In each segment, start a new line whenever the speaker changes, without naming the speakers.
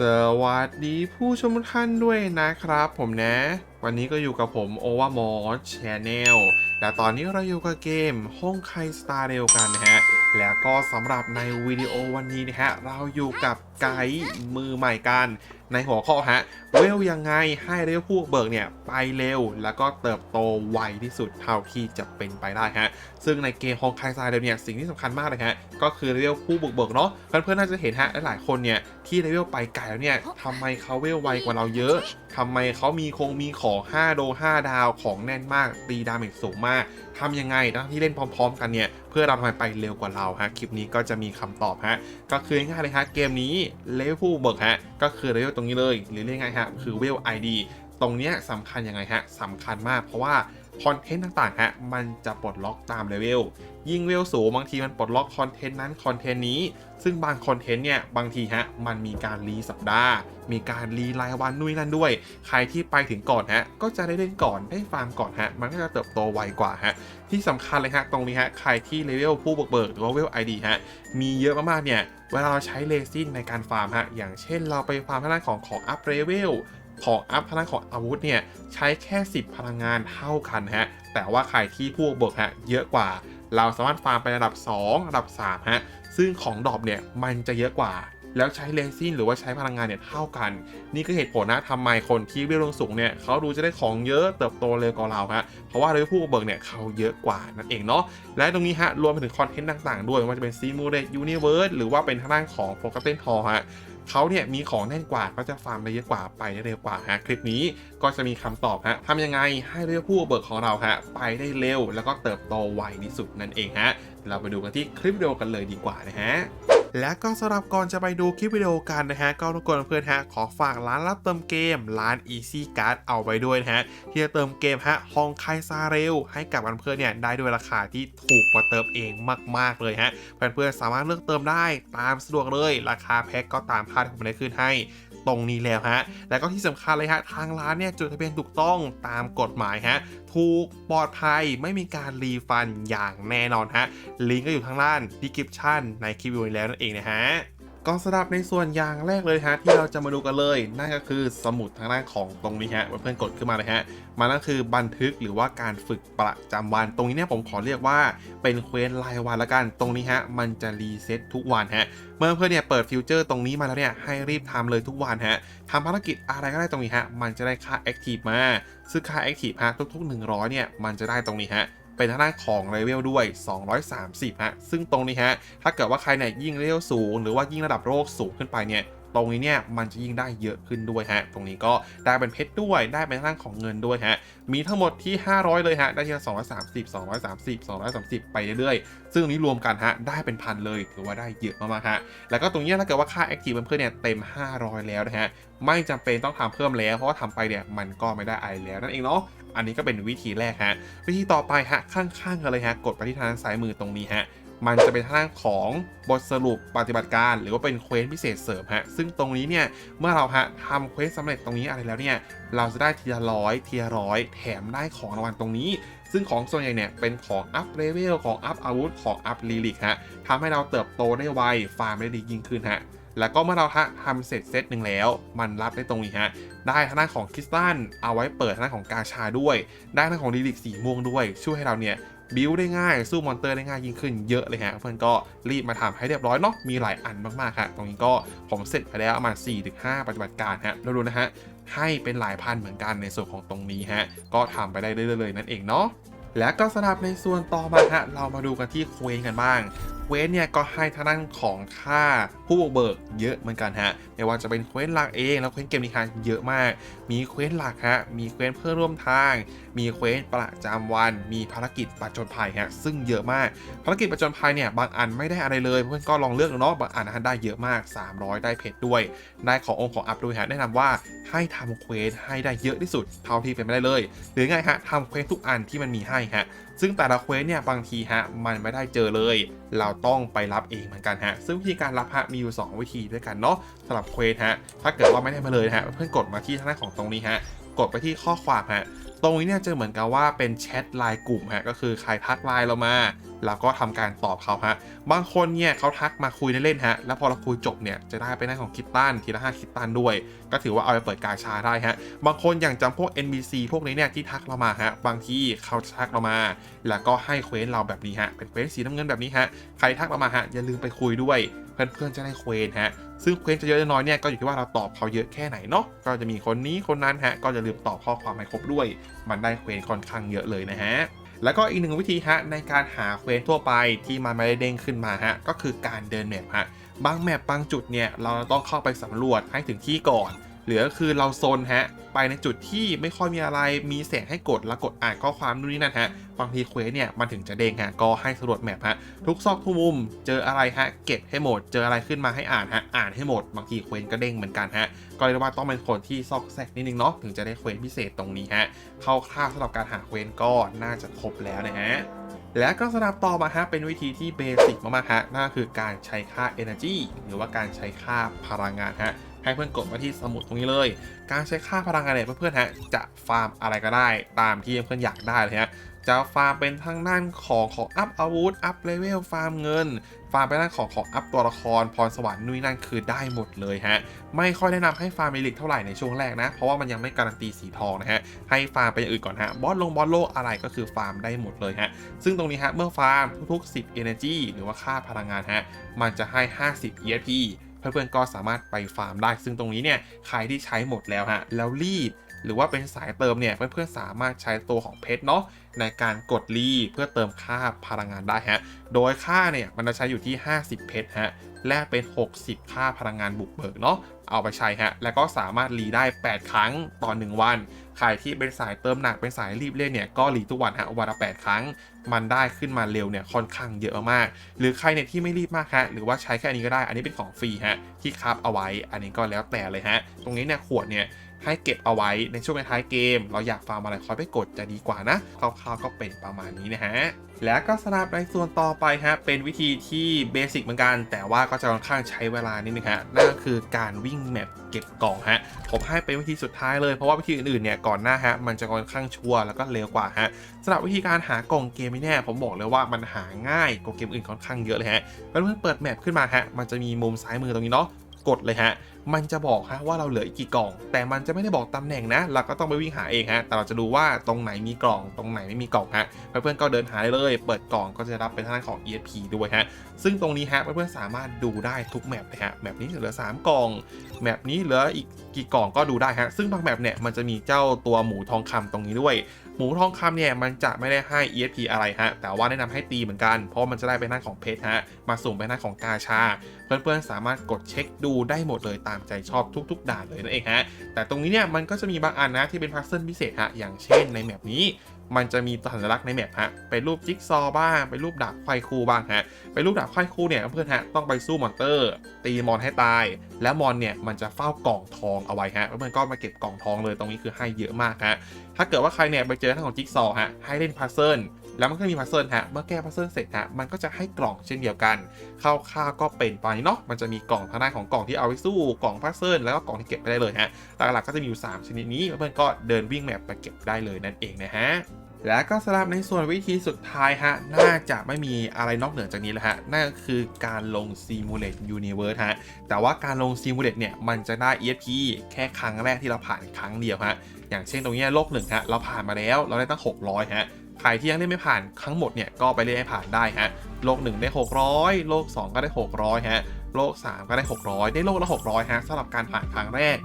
สวัสดีผู้ชมทุกท่านด้วยนะครับผมนะวันนี้ก็อยู่กับผมโอวามอสชแนลและตอนนี้เราอยู่กับเกมห้องไคสตาร์เรลกันนะฮะ แล้วก็สำหรับในวิดีโอวันนี้นะฮะ เราอยู่กับไกด์มือใหม่กันในหัวข้อฮะ เวลยังไงให้เรลผู้เบิกเนี่ย ไปเร็วแล้วก็เติบโตไวที่สุดเท่าที่จะเป็นไปได้ฮะ ซึ่งในเกมฮองไคซายเดลเนี่ยสิ่งที่สำคัญมากเลยฮะ ก็คือเลเวลผู้บุกเบิกเนาะเพื่อนๆน่าจะเห็นฮะหลายๆคนเนี่ยที่เลเวลไปไกลแล้วเนี่ยทำไมเขาเวลไวกว่าเราเยอะทำไมเขามีคงมีของ5โด5ดาวของแน่นมากตีดาเมจสูงมากทำยังไงทั้งที่เล่นพร้อม ๆ กันเนี่ยเพื่อเราทำไมไปเร็วกว่าเราฮะคลิปนี้ก็จะมีคำตอบฮะก็คือง่ายเลยฮะเกมนี้เลเวลผู้เบิกฮะก็คือเลเวลตรงนี้เลยหรือเรียกง่ายฮะคือเวลไอดีตรงเนี้ยสำคัญยังไงฮะสำคัญมากเพราะว่า คอนเทนต์ต่างๆฮะมันจะปลดล็อกตามเลเวลยิ่งเวลสูงบางทีมันปลดล็อกคอนเทนต์นั้นคอนเทนต์นี้ ซึ่งบางคอนเทนต์เนี่ยบางทีฮะมันมีการรีสัปดาห์ มีการรีรายวันนู่นนั่นด้วย ใครที่ไปถึงก่อนฮะก็จะได้เล่นก่อนได้ฟาร์มก่อนฮะมันก็จะเติบโตไวกว่าฮะที่สำคัญเลยฮะตรงนี้ฮะใครที่เลเวลผู้บุกเบิกหรือว่าเวลไอดีฮะมีเยอะมากๆเนี่ยเวลาเราใช้เลซินในการฟาร์มฮะอย่างเช่นเราไปฟาร์มทางด้านของของอัพเลเวล ของอัพพลังของอาวุธเนี่ยใช้แค่ 10 พลังงานเท่ากันฮะ แต่ว่าใครที่ผู้บุกเบิกฮะเยอะกว่า เราสามารถฟาร์มไประดับ 2 ระดับ3ฮะ ซึ่งของดรอปเนี่ยมันจะเยอะกว่าแล้วใช้เลซินหรือว่าใช้พลังงานเนี่ยเท่ากัน นี่ก็เหตุผลนะทำไมคนที่เวลลงสูงเนี่ยเขาดูจะได้ของเยอะเติบโตเร็วกว่าเราฮะเพราะว่าเลยผู้เบิกเนี่ยเขาเยอะกว่านั่นเองเนาะและตรงนี้ฮะรวมไปถึงคอนเทนต์ต่างๆ ด้วยไม่ว่าจะเป็นซีมูเลตยูนิเวิร์สหรือว่าเป็นทางด้านของโฟกัสเทนทอฮะ เขาเนี่ยมีของแน่นกว่าก็จะฟาร์มได้เยอะกว่าไปได้เร็วกว่าฮะคลิปนี้ก็จะมีคำตอบฮะทำยังไงให้เรือผู้เบิกของเราฮะไปได้เร็ว แล้วก็เติบโตไวที่สุดนั่นเองฮะเราไปดูกันที่คลิปวิดีโอกันเลยดีกว่านะฮะ และก็สำหรับก่อนจะไปดูคลิปวิดีโอกันนะฮะก็รบกวนเพื่อนฮะขอฝากร้านรับเติมเกมร้าน Easy Card เอาไว้ด้วยนะฮะที่จะเติมเกมฮะฮองไคซาเรลให้กับเพื่อนเนี่ยได้ด้วยราคาที่ถูกกว่าเติมเองมาก ๆเลยฮะเพื่อนๆสามารถเลือกเติมได้ตามสะดวกเลยราคาแพ็กก็ตามภาพที่ผมได้ขึ้นให้ ตรงนี้แล้วฮะ และก็ที่สำคัญเลยฮะ ทางร้านเนี่ยจดทะเบียนถูกต้องตามกฎหมายฮะ ถูกปลอดภัยไม่มีการรีฟันอย่างแน่นอนฮะ ลิงก์ก็อยู่ข้างล่างดีคริปชั่นในคลิปวิดีโอนี้แล้วนั่นเองนะฮะ ก็สำหรับในส่วนอย่างแรกเลยฮะที่เราจะมาดูกันเลย นั่นก็คือสมุดทางด้านของตรงนี้ฮะเพื่อนกดขึ้นมาเลยฮะมันก็คือบันทึกหรือว่าการฝึกประจำวัน ตรงนี้เนี่ยผมขอเรียกว่าเป็นเควสรายวันละกัน ตรงนี้ฮะมันจะรีเซ็ตทุกวันฮะเมื่อเพื่อนเนี่ยเปิดฟิวเจอร์ตรงนี้มาแล้วเนี่ยให้รีบทำเลยทุกวันฮะทำภารกิจอะไรก็ได้ตรงนี้ฮะมันจะได้ค่าแอคทีฟมาซึ่งค่าแอคทีฟฮะทุกๆ 100เนี่ยมันจะได้ตรงนี้ฮะ เป็นทางด้านของเลเวลด้วย 230 ฮะ ซึ่งตรงนี้ฮะ ถ้าเกิดว่าใครเนี่ยยิ่งเลเวลสูง หรือว่ายิ่งระดับโรคสูงขึ้นไปเนี่ยตรงนี้เนี่ยมันจะยิ่งได้เยอะขึ้นด้วยฮะ ตรงนี้ก็ได้เป็นเพชรด้วยได้เป็นทางด้านของเงินด้วยฮะ มีทั้งหมดที่ 500 เลยฮะ ได้ทีละ230 230 230 ไปเรื่อยๆ ซึ่งตรงนี้รวมกันฮะ ได้เป็นพันเลยถือว่าได้เยอะมากๆฮะ แล้วก็ตรงนี้ถ้าเกิดว่าค่าแอคทีฟเพื่อนเนี่ยเต็ม 500 แล้วนะฮะ ไม่จำเป็นต้องทำเพิ่มแล้ว เพราะว่าทำไปเนี่ยมันก็ไม่ได้อะไรแล้วนั่นเองเนาะ อันนี้ก็เป็นวิธีแรกฮะ วิธีต่อไปฮะข้างๆกันเลยฮะ กดไปที่ทางด้านซ้ายมือตรงนี้ฮะมันจะเป็นทางของบทสรุปปฏิบัติการ หรือว่าเป็นเควสพิเศษเสริมฮะ ซึ่งตรงนี้เนี่ย เมื่อเราฮะทำเควสสำเร็จตรงนี้อะไรแล้วเนี่ย เราจะได้ทีละร้อยทีละร้อยแถมได้ของรางวัลตรงนี้ ซึ่งของส่วนใหญ่เนี่ย เป็นของอัพเลเวลของอัพอาวุธของอัพลีลิกฮะทำให้เราเติบโตได้ไวฟาร์มได้ดียิ่งขึ้นฮะ แล้วก็เมื่อเราทำเสร็จเซตหนึ่งแล้ว มันรับได้ตรงนี้ฮะ ได้ทางด้านของคริสตัลเอาไว้เปิดทางด้านของกาชาด้วย ได้ทางด้านของดีลิกสีม่วงด้วย ช่วยให้เราเนี่ยบิวได้ง่าย สู้มอนเตอร์ได้ง่ายยิ่งขึ้นเยอะเลยฮะ เพื่อนก็รีบมาทำให้เรียบร้อยเนาะมีหลายอันมากๆฮะตรงนี้ก็ผมเสร็จไปแล้วประมาณ 4-5 ปฏิบัติการฮะแล้วดูนะฮะให้เป็นหลายพันเหมือนกันในส่วนของตรงนี้ฮะก็ทำไปได้เรื่อยๆเลยนั่นเองเนาะและก็สำหรับในส่วนต่อมาฮะเรามาดูกันที่เควสกันบ้าง เควสเนี่ยก็ให้ทางด้านของค่าผู้บุกเบิกเยอะเหมือนกันฮะไม่ว่าจะเป็นเควสหลักเองแล้วเควสเกมนี้ฮะเยอะมาก มีเควสหลักฮะมีเควสเพื่อร่วมทาง มีเควสประจำวัน มีภารกิจประจนภัยฮะซึ่งเยอะมากภารกิจประจนภัยเนี่ยบางอันไม่ได้อะไรเลยเพื่อนก็ลองเลือกเนาะบางอันนะฮะได้เยอะมาก 300 ได้เพชรด้วย ได้ขององค์ของอัพด้วยฮะแนะนำว่าให้ทำเควสให้ได้เยอะที่สุดเท่าที่เป็นไปได้เลย หรือไงฮะทำเควสทุกอันที่มันมีให้ฮะ ซึ่งแต่ละเควสเนี่ยบางทีฮะมันไม่ได้เจอเลย เราต้องไปรับเองเหมือนกันฮะ ซึ่งวิธีการรับฮะมีอยู่ 2 วิธีด้วยกันเนาะสำหรับเควสฮะถ้าเกิดว่าไม่ได้มาเลยฮะเพื่อนกดมาที่ทางด้านของตรงนี้ฮะกดไปที่ข้อความฮะ ตรงนี้เนี่ยจะเหมือนกับว่าเป็นแชทไลน์กลุ่มฮะก็คือใครทักไลน์เรามาเราก็ทำการตอบเขาฮะ บางคนเนี่ยเขาทักมาคุยเล่นๆฮะ แล้วพอเราคุยจบเนี่ยจะได้ไปหน้าของคิตตันทีละ5คิตตันด้วย ก็ถือว่าเอาไปเปิดกาชาได้ฮะ บางคนอย่างจำพวก NBC พวกนี้เนี่ยที่ทักเรามาฮะ บางที่เขาทักเรามา แล้วก็ให้เควสเราแบบนี้ฮะ เป็นเควสสีน้ำเงินแบบนี้ฮะ ใครทักเรามาฮะอย่าลืมไปคุยด้วย เพื่อนๆจะได้เควสฮะ ซึ่งเควสจะเยอะหรือน้อยเนี่ยก็อยู่ที่ว่าเราตอบเขาเยอะแค่ไหนเนาะก็จะมีคนนี้คนนั้นฮะก็จะลืมตอบข้อความให้ครบด้วย มันได้เควสค่อนข้างเยอะเลยนะฮะแล้วก็อีกหนึ่งวิธีฮะในการหาเควสทั่วไปที่มันไม่ได้เด้งขึ้นมาฮะก็คือการเดินแมปฮะบางแมปบางจุดเนี่ยเราต้องเข้าไปสำรวจให้ถึงที่ก่อน เหลือคือเราโซนฮะ ไปในจุดที่ไม่ค่อยมีอะไรมีแสงให้กดแล้วกดอ่านข้อความนู่นนี่นั่นฮะบางทีเควสเนี่ยมันถึงจะเด้งฮะก็ให้สำรวจแมปฮะทุกซอกทุกมุมเจออะไรฮะเก็บให้หมด เจออะไรขึ้นมาให้อ่านฮะอ่านให้หมดบางทีเควสก็เด้งเหมือนกันฮะก็เรียกว่าต้องเป็นคนที่ซอกแซกนิดนึงเนาะถึงจะได้เควสพิเศษตรงนี้ฮะเข้าค่าสำหรับการหาเควสก็น่าจะครบแล้วนะฮะและก็สำหรับต่อมาฮะเป็นวิธีที่เบสิกมากๆฮะนั่นคือการใช้ค่า energy หรือว่าการใช้ค่าพลังงานฮะ ให้เพื่อนกดมาที่สมุดตรงนี้เลย การใช้ค่าพลังงานเนี่ยเพื่อนๆฮะจะฟาร์มอะไรก็ได้ตามที่เพื่อนอยากได้เลยฮะจะฟาร์มเป็นทั้งด้านของของอัพอาวุธอัพเลเวลฟาร์มเงิน ฟาร์มไปด้านของของอัพตัวละครพรสวรรค์นู่นนั่นคือได้หมดเลยฮะ ไม่ค่อยแนะนำให้ฟาร์มเมลิกเท่าไหร่ในช่วงแรกนะ เพราะว่ามันยังไม่การันตีสีทองนะฮะ ให้ฟาร์มไปอย่างอื่นก่อนฮะ บอสลงบอสโลกอะไรก็คือฟาร์มได้หมดเลยฮะ ซึ่งตรงนี้ฮะเมื่อฟาร์มทุกๆ10 energy หรือว่าค่าพลังงานฮะ มันจะให้ 50 EP เพื่อนๆก็สามารถไปฟาร์มได้ ซึ่งตรงนี้เนี่ยใครที่ใช้หมดแล้วฮะแล้วรีบหรือว่าเป็นสายเติมเนี่ยเพื่อนๆสามารถใช้ตัวของเพชรเนาะในการกดรีเพื่อเติมค่าพลังงานได้ฮะ โดยค่าเนี่ยมันจะใช้อยู่ที่ 50 เพชรฮะแลกเป็น 60 ค่าพลังงานบุกเบิกเนาะเอาไปใช้ฮะ แล้วก็สามารถรีได้ 8 ครั้งต่อ 1 วัน ใครที่เป็นสายเติมหนักเป็นสายรีบเล่นเนี่ย ก็รีทุกวันฮะวันละ 8 ครั้ง มันได้ขึ้นมาเร็วเนี่ยค่อนข้างเยอะมาก หรือใครเนี่ยที่ไม่รีบมากฮะ หรือว่าใช้แค่อันนี้ก็ได้ อันนี้เป็นของฟรีฮะ ที่คับเอาไว้ อันนี้ก็แล้วแต่เลยฮะ ตรงนี้เนี่ยขวดเนี่ยให้เก็บเอาไว้ในช่วงท้ายเกม เราอยากฟาร์มอะไรคอยไปกดจะดีกว่านะคร่าวๆก็เป็นประมาณนี้นะฮะ แล้วก็สำหรับในส่วนต่อไปฮะเป็นวิธีที่เบสิกเหมือนกัน แต่ว่าก็จะค่อนข้างใช้เวลานิดนึงฮะนั่นก็คือการวิ่งแมปเก็บกล่องฮะผมให้เป็นวิธีสุดท้ายเลยเพราะว่าวิธีอื่นๆเนี่ยก่อนหน้าฮะมันจะค่อนข้างชัวร์แล้วก็เร็วกว่าฮะสำหรับวิธีการหากล่องเกมนี้เนี่ยผมบอกเลยว่ามันหาง่ายกว่าเกมอื่นค่อนข้างเยอะเลยฮะเมื่อเปิดแมปขึ้นมาฮะมันจะมีมุมซ้ายมือตรงนี้เนาะ กดเลยฮะ มันจะบอกฮะว่าเราเหลืออีกกี่กล่อง แต่มันจะไม่ได้บอกตำแหน่งนะ เราก็ต้องไปวิ่งหาเองฮะ แต่เราจะดูว่าตรงไหนมีกล่อง ตรงไหนไม่มีกล่องฮะ เพื่อนๆก็เดินหาได้เลย เปิดกล่องก็จะรับเป็นทางด้านของ ESP ด้วยฮะ ซึ่งตรงนี้ฮะเพื่อนๆสามารถดูได้ทุกแมปเลยฮะ แมปนี้เหลือ 3 กล่อง แมปนี้เหลืออีกกี่กล่องก็ดูได้ฮะ ซึ่งบางแมปเนี่ยมันจะมีเจ้าตัวหมูทองคำตรงนี้ด้วย หมูทองคำเนี่ยมันจะไม่ได้ให้ ESP อะไรฮะ แต่ว่าแนะนำให้ตีเหมือนกัน เพราะมันจะได้เป็นหน้าของเพชรฮะ มาสุ่มเป็นหน้าของกาชา เพื่อนๆ สามารถกดเช็คดูได้หมดเลยตามใจชอบทุก ๆ ด่านเลยนั่นเองฮะ แต่ตรงนี้เนี่ยมันก็จะมีบางอันนะที่เป็นพัซเซิลพิเศษฮะ อย่างเช่นในแมปนี้มันจะมีสัญลักษณ์ในแมปฮะ เป็นรูปจิ๊กซอว์บ้าง เป็นรูปดาบควายคู่บ้างฮะ เป็นรูปดาบควายคู่เนี่ยเพื่อนฮะต้องไปสู้มอนเตอร์ ตีมอนให้ตาย แล้วมอนเนี่ยมันจะเฝ้ากล่องทองเอาไว้ฮะเพื่อนก็มาเก็บกล่องทองเลยตรงนี้คือให้เยอะมากฮะ ถ้าเกิดว่าใครเนี่ยไปเจอทั้งของจิ๊กซอว์ฮะให้เล่นพัซเซิลแล้วมันก็มีพัซเซิลฮะ เมื่อแก้พัซเซิลเสร็จฮะ มันก็จะให้กล่องเช่นเดียวกันคร่าวๆก็เป็นไปเนาะ มันจะมีกล่องทางด้านของกล่องที่เอาไปสู้ กล่องพัซเซิลแล้วก็กล่องที่เก็บไปได้เลยฮะ หลักๆก็จะมีอยู่ 3 ชนิดนี้ เพื่อนๆก็เดินวิ่งแมปไปเก็บได้เลยนั่นเองนะฮะ และก็สำหรับในส่วนวิธีสุดท้ายฮะ น่าจะไม่มีอะไรนอกเหนือจากนี้แล้วฮะ นั่นก็คือการลง Simulate Universe ฮะ แต่ว่าการลง Simulate เนี่ย มันจะได้ EXP แค่ครั้งแรกที่เราผ่านครั้งเดียวฮะ อย่างเช่นตรงนี้โลกหนึ่งฮะ เราผ่านมาแล้ว เราได้ตั้ง 600 ฮะ ใครที่ยังเล่นไม่ผ่านทั้งหมดเนี่ย ก็ไปเล่นให้ผ่านได้ฮะ โลก1ได้ 600 โลก 2 ก็ได้ 600 ฮะ โลก 3 ก็ได้ 600 ได้โลกละ 600 ฮะสำหรับการผ่านครั้งแรก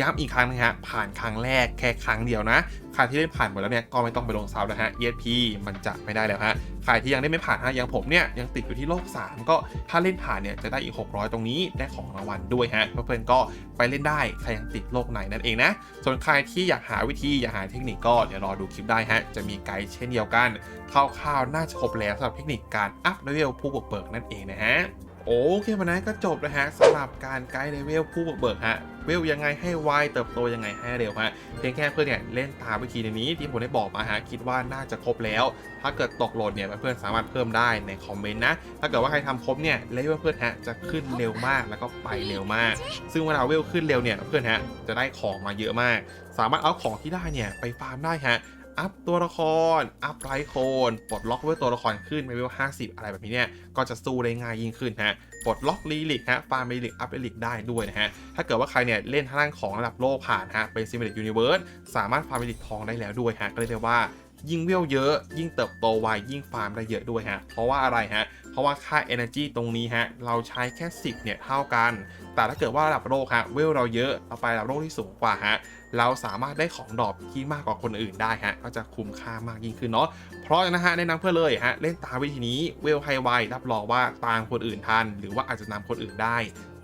ย้ำอีกครั้งนะฮะ ผ่านครั้งแรกแค่ครั้งเดียวนะ ใครที่เล่นผ่านหมดแล้วเนี่ย ก็ไม่ต้องไปลงซาแล้วฮะ ESP มันจะไม่ได้แล้วฮะ ใครที่ยังเล่นไม่ผ่านฮะ อย่างผมเนี่ยยังติดอยู่ที่โลก 3 ก็ถ้าเล่นผ่านเนี่ยจะได้อีก 600 ตรงนี้ได้ของรางวัลด้วยฮะ เพื่อนๆก็ไปเล่นได้ ใครยังติดโลกไหนนั่นเองนะ ส่วนใครที่อยากหาวิธีอยากหาเทคนิคก็เดี๋ยวรอดูคลิปได้ฮะ จะมีไกด์เช่นเดียวกัน คร่าวๆน่าจะครบแล้วสำหรับเทคนิคการอัพเลเวลผู้บุกเบิกนั่นเองนะฮะ โอเควันนั้นก็จบแล้วฮะสำหรับการไกด์เลเวลผู้บุกเบิกฮะเวลยังไงให้ไวเติบโตยังไงให้เร็วฮะเพียงแค่เพื่อนเนี่ยเล่นตามวิธีในนี้ที่ผมได้บอกมาฮะคิดว่าน่าจะครบแล้ว ถ้าเกิดตกโหลดเนี่ยเพื่อนสามารถเพิ่มได้ในคอมเมนต์นะถ้าเกิดว่าใครทำครบเนี่ยเลเวลเพื่อนฮะจะขึ้นเร็วมากแล้วก็ไปเร็วมาก ซึ่งเวลาเวลขึ้นเร็วเนี่ยเพื่อนฮะจะได้ของมาเยอะมาก สามารถเอาของที่ได้เนี่ยไปฟาร์มได้ฮะ อัพตัวละคร อัพไรโคนปลดล็อกเวลตัวละครขึ้นไปเวล50 อะไรแบบนี้เนี่ย ก็จะสู้ได้ง่ายยิ่งขึ้นฮะ ปลดล็อกลีลิกฮะ ฟาร์มลีลิก อัพลีลิกได้ด้วยนะฮะ ถ้าเกิดว่าใครเนี่ยเล่นทางด้านของระดับโลกผ่านฮะ เป็นซิม i ลิกยูนิเวิร์ส สามารถฟาร์มลีลิกทองได้แล้วด้วยฮะ ก็เรียกได้ว่ายิ่งเวลเยอะ ยิ่งเติบโตไวยิ่งฟาร์มได้เยอะด้วยฮะ เพราะว่าอะไรฮะ เพราะว่าค่า energy ตรงนี้ฮะเราใช้แค่ 10เนี่ยเท่ากัน แต่ถ้าเกิดว่าระดับโลกฮะเวลเราเยอะเราไประดับโลกที่สูงกว่าฮะเราสามารถได้ของดรอปที่มากกว่าคนอื่นได้ฮะก็จะคุ้มค่ามากยิ่งขึ้นเนาะเพราะฉะนั้นนะฮะแนะนำเพื่อเลยฮะเล่นตามวิธีนี้เวลไฮไวรับรองว่าตามคนอื่นทัน หรือว่าอาจจะนำคนอื่นได้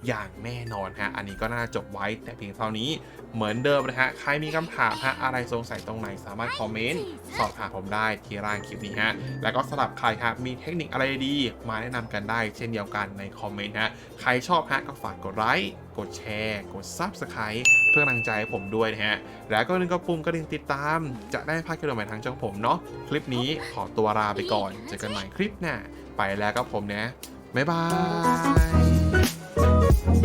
อย่างแน่นอนฮะ อันนี้ก็น่าจบไว้แต่เพียงเท่านี้เหมือนเดิมนะฮะ ใครมีคำถามฮะอะไรสงสัยตรงไหนสามารถคอมเมนต์สอบถามผมได้ที่ร่างคลิปนี้ฮะ แล้วก็สำหรับใครครับมีเทคนิคอะไรดีมาแนะนำกันได้ เช่นเดียวกันในคอมเมนต์ฮะ ใครชอบฮะก็ฝากกดไลค์กดแชร์ กด Subscribe เพื่อกำลังใจให้ผมด้วยนะฮะ แล้วก็นึงก็ปุ่มกระดิ่งติดตาม จะได้พลาดคลิปใหม่ๆทางช่องผมเนาะคลิปนี้ขอตัวลาไปก่อนเจอกันใหม่คลิปหน้าไปแล้วก็ผมนะบ๊ายบาย